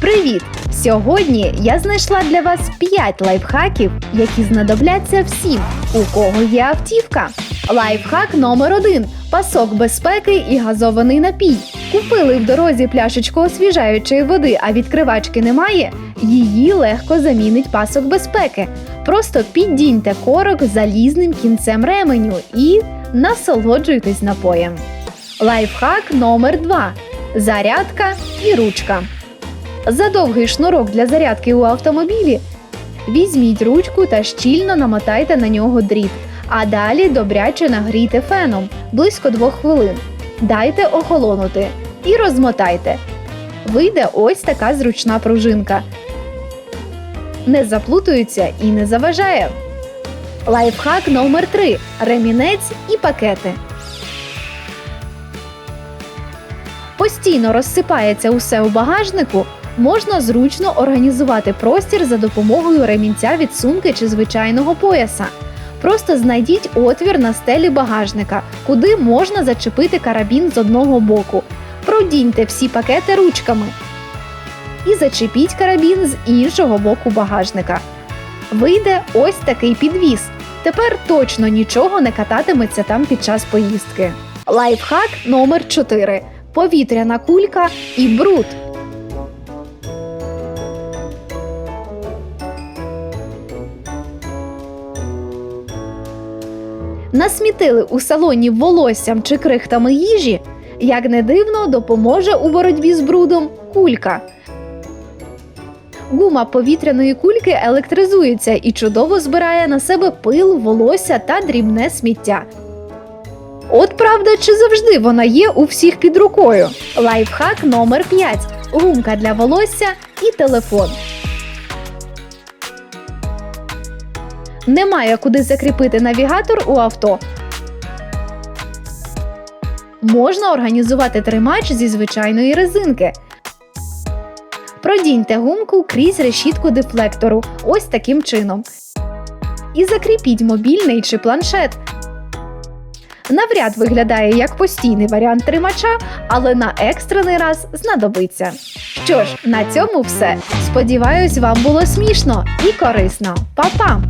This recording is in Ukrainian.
Привіт! Сьогодні я знайшла для вас 5 лайфхаків, які знадобляться всім, у кого є автівка. Лайфхак номер 1 пасок безпеки і газований напій. Купили в дорозі пляшечку освіжаючої води, а відкривачки немає. Її легко замінить пасок безпеки. Просто піддіньте корок залізним кінцем ременю і насолоджуйтесь напоєм. Лайфхак номер 2 зарядка і ручка. За довгий шнурок для зарядки у автомобілі візьміть ручку та щільно намотайте на нього дріт, а далі добряче нагрійте феном близько 2 хвилин. Дайте охолонути і розмотайте. Вийде ось така зручна пружинка. Не заплутується і не заважає. Лайфхак номер 3 ремінець і пакети. Постійно розсипається усе у багажнику, можна зручно організувати простір за допомогою ремінця від сумки чи звичайного пояса. Просто знайдіть отвір на стелі багажника, куди можна зачепити карабін з одного боку. Продіньте всі пакети ручками і зачепіть карабін з іншого боку багажника. Вийде ось такий підвіс. Тепер точно нічого не кататиметься там під час поїздки. Лайфхак номер 4 повітряна кулька і бруд. Насмітили у салоні волоссям чи крихтами їжі, як не дивно, допоможе у боротьбі з брудом кулька. Гума повітряної кульки електризується і чудово збирає на себе пил, волосся та дрібне сміття. От правда, чи завжди вона є у всіх під рукою? Лайфхак номер 5 гумка для волосся і телефон. Немає куди закріпити навігатор у авто. Можна організувати тримач зі звичайної резинки. Продіньте гумку крізь решітку дефлектору ось таким чином. І закріпіть мобільний чи планшет. Навряд виглядає як постійний варіант тримача, але на екстрений раз знадобиться. Що ж, на цьому все. Сподіваюсь, вам було смішно і корисно. Па-па!